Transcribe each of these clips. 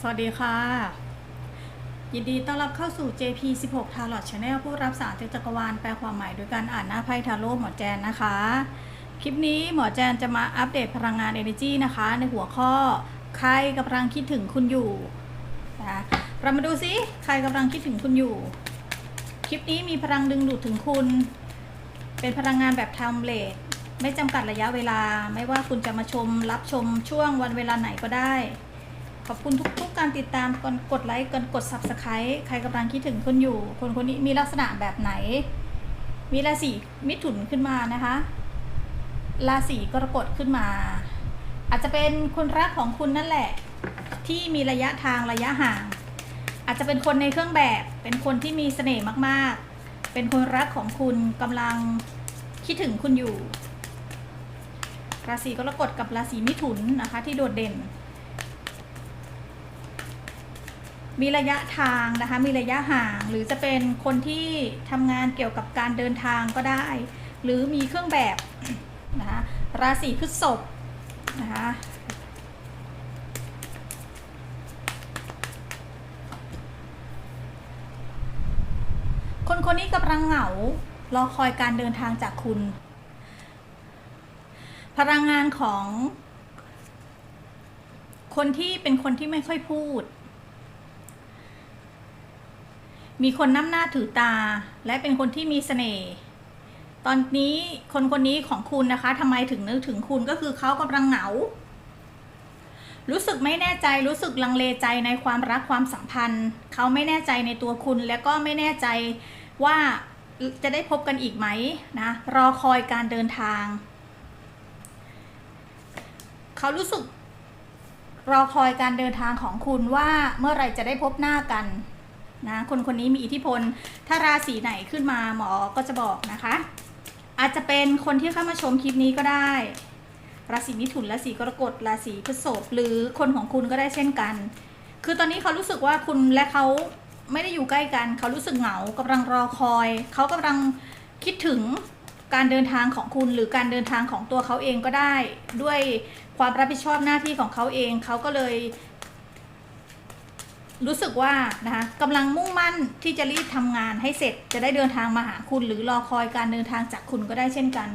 สวัสดีค่ะ ยินดีต้อนรับเข้าสู่ JP 16 Tarot Channel ผู้รับสารจากจักรวาลแปลความหมายโดยการอ่านหน้าไพ่ทาโร่หมอแจนนะคะ คลิปนี้หมอแจนจะมาอัปเดตพลังงาน Energy นะคะ ในหัวข้อใครกำลังคิดถึงคุณอยู่นะคะเรามาดูซิใครกำลังคิดถึงคุณอยู่ คลิปนี้มีพลังดึงดูดถึงคุณ เป็นพลังงานแบบไทม์เลทไม่จำกัดระยะเวลา ไม่ว่าคุณจะมาชมรับชมช่วงวันเวลาไหนก็ได้ ขอบคุณทุกๆการติดตามกดกดไลค์กดกด subscribe ใครกำลังคิดถึงคุณอยู่ คนคนนี้มีลักษณะแบบไหน มีราศีมิถุนขึ้นมานะคะ ราศีกรกฎขึ้นมา อาจจะเป็นคนรักของคุณนั่นแหละ ที่มีระยะทางระยะห่าง อาจจะเป็นคนในเครื่องแบบ เป็นคนที่มีเสน่ห์มากๆ เป็นคนรักของคุณกำลังคิดถึงคุณอยู่ ราศีกรกฎกับราศีมิถุนนะคะ ที่โดดเด่น มีระยะทางนะคะ มีระยะห่าง หรือจะเป็นคนที่ทำงานเกี่ยวกับการเดินทางก็ได้ หรือมีเครื่องแบบนะคะราศีพฤษภนะคะคนคนนี้กำลังเหงารอคอยการเดินทางจากคุณ พลังงานของ คนที่เป็นคนที่ไม่ค่อยพูด มีคนน้ำหน้าถือตา และเป็นคนที่มีเสน่ห์ตอนนี้คนคนนี้ของคุณนะคะทำไมถึงนึกถึงคุณก็คือเขากำลังเหงา รู้สึกไม่แน่ใจรู้สึกลังเลใจในความรักความสัมพันธ์ เขาไม่แน่ใจในตัวคุณ และก็ไม่แน่ใจว่าจะได้พบกันอีกไหมนะรอคอยการเดินทาง เขารู้สึกรอคอยการเดินทางของคุณว่าเมื่อไหรจะได้พบหน้ากัน นะคนคนนี้มีอิทธิพล ถ้าราศีไหนขึ้นมาหมอก็จะบอกนะคะ อาจจะเป็นคนที่เข้ามาชมคลิปนี้ก็ได้ ราศีมิถุนราศีกรกฎราศีพฤษภหรือคนของคุณก็ได้เช่นกัน คือตอนนี้เขารู้สึกว่าคุณและเขาไม่ได้อยู่ใกล้กัน เขารู้สึกเหงากำลังรอคอย เขากำลังคิดถึงการเดินทางของคุณหรือการเดินทางของตัวเขาเองก็ได้ ด้วยความรับผิดชอบหน้าที่ของเขาเอง เขาก็เลย รู้สึกว่านะคะกำลังมุ่งมั่นที่จะรีบทำงานให้เสร็จจะได้เดินทางมาหาคุณ หรือรอคอยการเดินทางจากคุณก็ได้เช่นกัน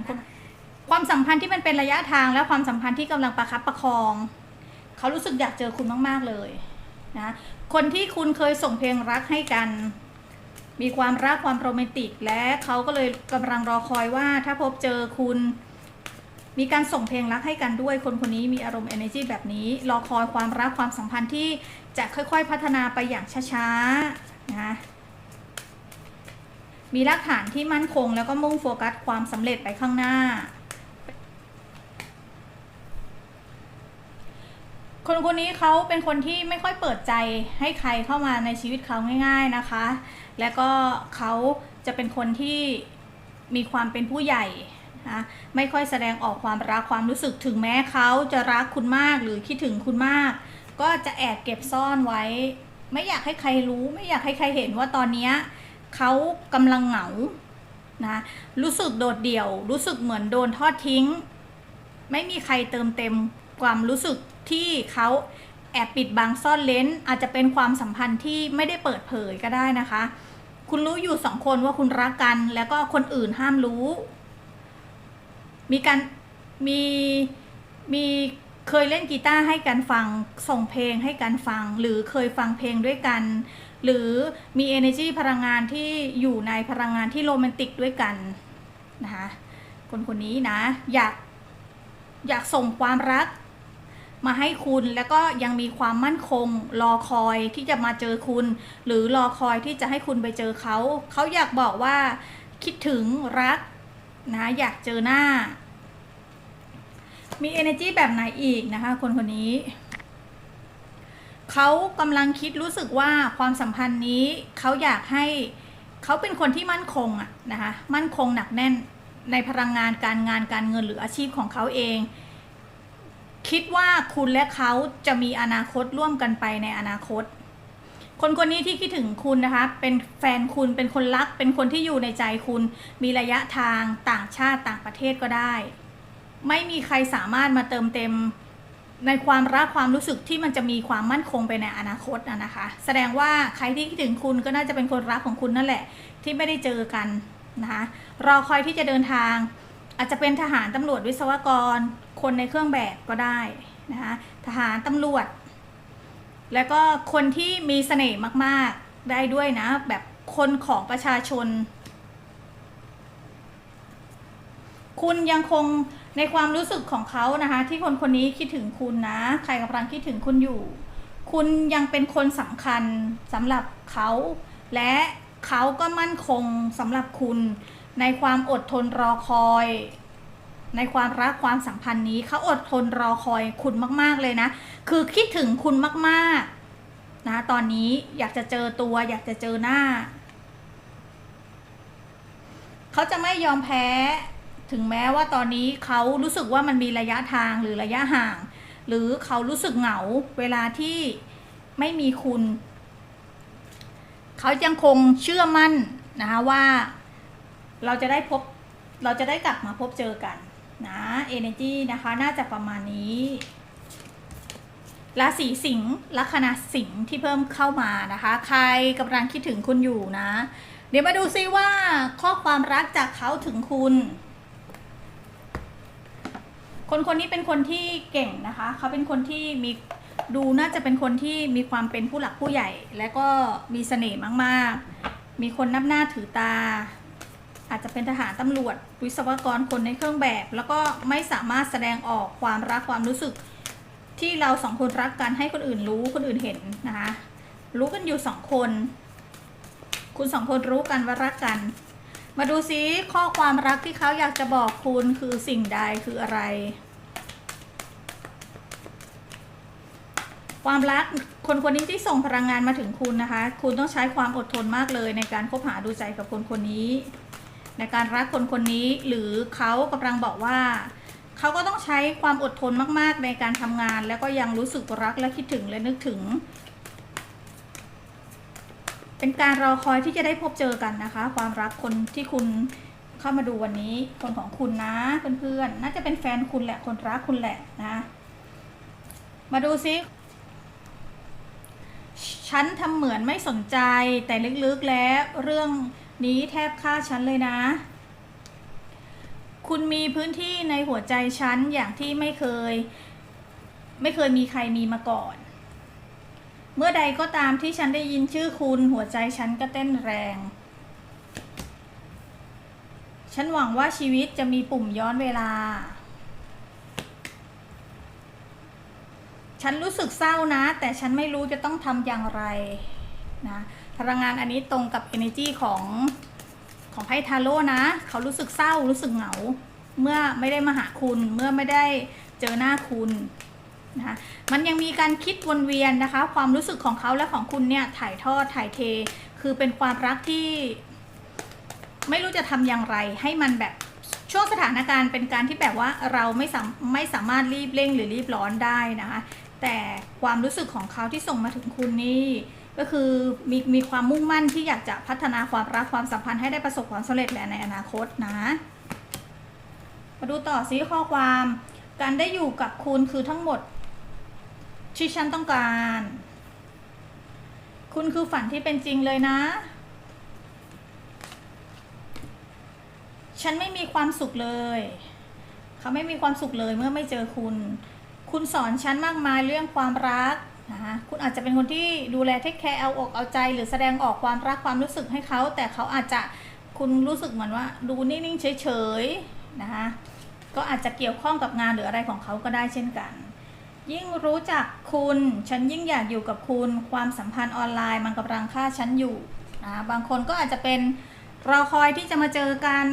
ความสัมพันธ์ที่มันเป็นระยะทางและความสัมพันธ์ที่กำลังประคับประคอง เขารู้สึกอยากเจอคุณมาก ๆเลยนะคนที่คุณเคยส่งเพลงรักให้กัน มีความรักความโรแมนติก และเขาก็เลยกำลังรอคอยว่าถ้าพบเจอคุณ มีการส่งเพลงรักให้กันด้วย คนคนนี้มีอารมณ์ energy แบบนี้ รอคอยความรักความสัมพันธ์ที่จะค่อยๆพัฒนาไปอย่างช้าๆนะคะมีรากฐานที่มั่นคงแล้วก็มุ่งโฟกัสความสำเร็จไปข้างหน้า คนคนนี้เขาเป็นคนที่ไม่ค่อยเปิดใจให้ใครเข้ามาในชีวิตเขาง่าย ๆนะคะ และก็เขาจะเป็นคนที่มีความเป็นผู้ใหญ่ นะไม่ค่อยแสดงออกความรักความรู้สึกถึงแม้เขาจะรักคุณมากหรือคิดถึงคุณมาก ก็จะแอบเก็บซ่อนไว้ ไม่อยากให้ใครรู้ ไม่อยากให้ใครเห็นว่าตอนนี้เขากำลังเหงานะรู้สึกโดดเดี่ยว รู้สึกเหมือนโดนทอดทิ้ง ไม่มีใครเติมเต็มความรู้สึกที่เขาแอบปิดบังซ่อนเลนอาจจะเป็นความสัมพันธ์ที่ไม่ได้เปิดเผยก็ได้นะคะ คุณรู้อยู่สองคนว่าคุณรักกัน แล้วก็คนอื่นห้ามรู้ มีการมีมีเคยเล่นกีตาร์ให้กันฟังส่งเพลงให้กันฟัง หรือเคยฟังเพลงด้วยกัน หรือมี energy พลังงานที่อยู่ในพลังงานที่โรแมนติกด้วยกันนะคะคนคนนี้นะ อยากอยากส่งความรักมาให้คุณแล้วก็ยังมีความมั่นคง รอคอยที่จะมาเจอคุณ หรือรอคอยที่จะให้คุณไปเจอเขา เขาอยากบอกว่าคิดถึงรักนะอยากเจอหน้า มี energy แบบไหนอีกนะคะ คนคนนี้ เขากำลังคิดรู้สึกว่าความสัมพันธ์นี้เขาอยากให้เขาเป็นคนที่มั่นคงอะนะคะมั่นคงหนักแน่นในพลังงานการงานการเงินหรืออาชีพของเขาเอง คิดว่าคุณและเขาจะมีอนาคตร่วมกันไปในอนาคต คนคนนี้ที่คิดถึงคุณนะคะเป็นแฟนคุณเป็นคนรัก เป็นคนที่อยู่ในใจคุณ มีระยะทางต่างชาติต่างประเทศก็ได้ ไม่มีใครสามารถมาเติมเต็มในความรักความรู้สึกที่มันจะมีความมั่นคงไปในอนาคตนะคะ แสดงว่าใครที่คิดถึงคุณก็น่าจะเป็นคนรักของคุณนั่นแหละ ที่ไม่ได้เจอกันนะคะรอคอยที่จะเดินทาง อาจจะเป็นทหารตำรวจวิศวกร คนในเครื่องแบบก็ได้นะคะทหารตำรวจ แล้วก็คนที่มีเสน่ห์มากๆได้ด้วยนะ แบบคนของประชาชน คุณยังคง ในความรู้สึกของเขานะคะ ที่คนคนนี้คิดถึงคุณนะ ใครกำลังคิดถึงคุณอยู่ คุณยังเป็นคนสำคัญสำหรับเขา และเขาก็มั่นคงสำหรับคุณ ในความอดทนรอคอย ในความรักความสัมพันธ์นี้เขาอดทนรอคอยคุณมาก ๆเลยนะ คือคิดถึงคุณมากๆนะตอนนี้อยากจะเจอตัว อยากจะเจอหน้า เขาจะไม่ยอมแพ้ ถึงแม้ว่าตอนนี้เขารู้สึกว่ามันมีระยะทางหรือระยะห่าง หรือเขารู้สึกเหงาเวลาที่ไม่มีคุณ เขายังคงเชื่อมั่นนะคะว่าเราจะได้พบเราจะได้กลับมาพบเจอกันนะ energy นะคะน่าจะประมาณนี้ราศีสิงห์ลัคนาสิงห์ที่เพิ่มเข้ามานะคะ ใครกำลังคิดถึงคุณอยู่นะ เดี๋ยวมาดูซิว่าข้อความรักจากเขาถึงคุณ คนคนนี้เป็นคนที่เก่งนะคะ เขาเป็นคนที่มีดูน่าจะเป็นคนที่มีความเป็นผู้หลักผู้ใหญ่ และก็มีเสน่ห์มากๆ มีคนนับหน้าถือตา อาจจะเป็นทหารตำรวจ วิศวกรคนในเครื่องแบบ แล้วก็ไม่สามารถแสดงออกความรักความรู้สึก ที่เราสองคนรักกันให้คนอื่นรู้คนอื่นเห็นนะคะ รู้กันอยู่สองคน คุณสองคนรู้กันว่ารักกัน มาดูซิข้อความรักที่เขาอยากจะบอกคุณคือสิ่งใดคืออะไร ความรักคนคนนี้ที่ส่งพลังงานมาถึงคุณนะคะ คุณต้องใช้ความอดทนมากเลยในการคบหาดูใจกับคนคนนี้ ในการรักคนคนนี้หรือเขากำลังบอกว่าเขาก็ต้องใช้ความอดทนมากๆในการทำงาน แล้วก็ยังรู้สึกรักและคิดถึงและนึกถึง เป็นการรอคอยที่จะได้พบเจอกันนะคะ ความรักคนที่คุณเข้ามาดูวันนี้ คนของคุณนะเพื่อนๆน่าจะเป็นแฟนคุณแหละคนรักคุณแหละนะ มาดูซิฉันทำเหมือนไม่สนใจแต่ลึกๆแล้วเรื่องนี้แทบฆ่าฉันเลยนะ คุณมีพื้นที่ในหัวใจฉันอย่างที่ไม่เคย ไม่เคยมีใครมีมาก่อน เมื่อใดก็ตามที่ฉันได้ยินชื่อคุณ หัวใจฉันก็เต้นแรง ฉันหวังว่าชีวิตจะมีปุ่มย้อนเวลา ฉันรู้สึกเศร้านะ แต่ฉันไม่รู้จะต้องทำอย่างไรนะพลังงานอันนี้ตรงกับ energy ของของไพ่ทาโร่นะ เขารู้สึกเศร้ารู้สึกเหงา เมื่อไม่ได้มาหาคุณเมื่อไม่ได้เจอหน้าคุณ นะคะมันยังมีการคิดวนเวียนนะคะ ความรู้สึกของเขาและของคุณเนี่ยถ่ายทอดถ่ายเท คือเป็นความรักที่ ไม่รู้จะทำอย่างไร ให้มันแบบช่วงสถานการณ์เป็นการที่แบบว่าเราไม่สามไม่สามารถรีบเร่งหรือรีบร้อนได้นะคะ แต่ความรู้สึกของเขาที่ส่งมาถึงคุณนี่ก็คือมีมีความมุ่งมั่นที่อยากจะพัฒนาความรักความสัมพันธ์ให้ได้ประสบความสำเร็จแหละในอนาคตนะ มาดูต่อซิข้อความ การได้อยู่กับคุณคือทั้งหมด ที่ฉันต้องการ คุณคือฝันที่เป็นจริงเลยนะ ฉันไม่มีความสุขเลย เขาไม่มีความสุขเลยเมื่อไม่เจอคุณ คุณสอนฉันมากมายเรื่องความรักนะคะคุณอาจจะเป็นคนที่ดูแลเทคแคร์เอาอกเอาใจ หรือแสดงออกความรักความรู้สึกให้เขา แต่เขาอาจจะคุณรู้สึกเหมือนว่า ดูนิ่งๆเฉยๆนะคะก็อาจจะเกี่ยวข้องกับงานหรืออะไรของเขาก็ได้เช่นกัน ยิ่งรู้จักคุณ ฉันยิ่งอยากอยู่กับคุณ ความสัมพันธ์ออนไลน์มันกำลังฆ่าฉันอยู่นะบางคนก็อาจจะเป็นรอคอยที่จะมาเจอกัน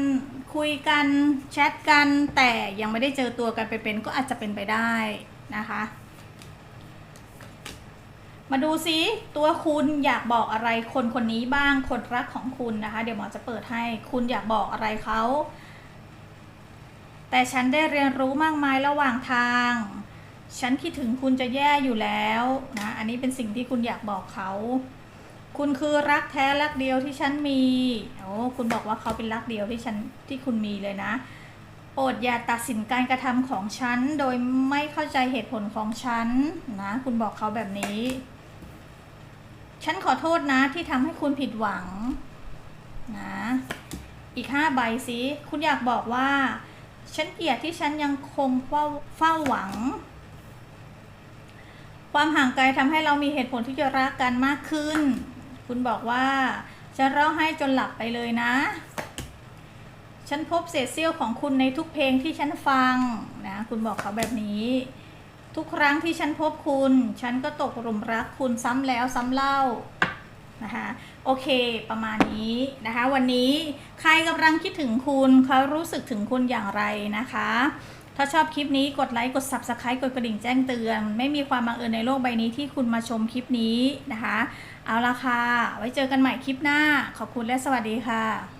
คุยกันแชทกันแต่ยังไม่ได้เจอตัวกันเป็นก็อาจจะเป็นไปได้นะคะ มาดูซิตัวคุณอยากบอกอะไรคนคนนี้บ้างคนรักของคุณนะคะ เดี๋ยวหมอจะเปิดให้คุณอยากบอกอะไรเขาแต่ฉันได้เรียนรู้มากมายระหว่างทาง ฉันคิดถึงคุณจะแย่อยู่แล้วนะอันนี้เป็นสิ่งที่คุณอยากบอกเขา คุณคือรักแท้รักเดียวที่ฉันมีโอ้คุณบอกว่าเขาเป็นรักเดียวที่ฉันที่คุณมีเลยนะโปรดอย่าตัดสินการกระทำของฉันโดยไม่เข้าใจเหตุผลของฉันนะคุณบอกเขาแบบนี้ ฉันขอโทษนะที่ทำให้คุณผิดหวังนะอีกห้าใบสิคุณอยากบอกว่า ฉันเกลียดที่ฉันยังคงเฝ้าเฝ้าหวัง ความห่างไกลทำให้เรามีเหตุผลที่จะรักกันมากขึ้น คุณบอกว่าจะร้องไห้จนหลับไปเลยนะ ฉันพบเศษเสี้ยวของคุณในทุกเพลงที่ฉันฟังนะ คุณบอกเขาแบบนี้ ทุกครั้งที่ฉันพบคุณ ฉันก็ตกหลุมรักคุณซ้ำแล้วซ้ำเล่านะคะโอเคประมาณนี้นะคะ วันนี้ใครกำลังคิดถึงคุณเขารู้สึกถึงคุณอย่างไรนะคะ ถ้าชอบคลิปนี้กดไลค์กด Subscribe กดกระดิ่งแจ้งเตือน ไม่มีความบังเอิญในโลกใบนี้ที่คุณมาชมคลิปนี้นะคะ เอาละค่ะ ไว้เจอกันใหม่คลิปหน้า ขอบคุณและสวัสดีค่ะ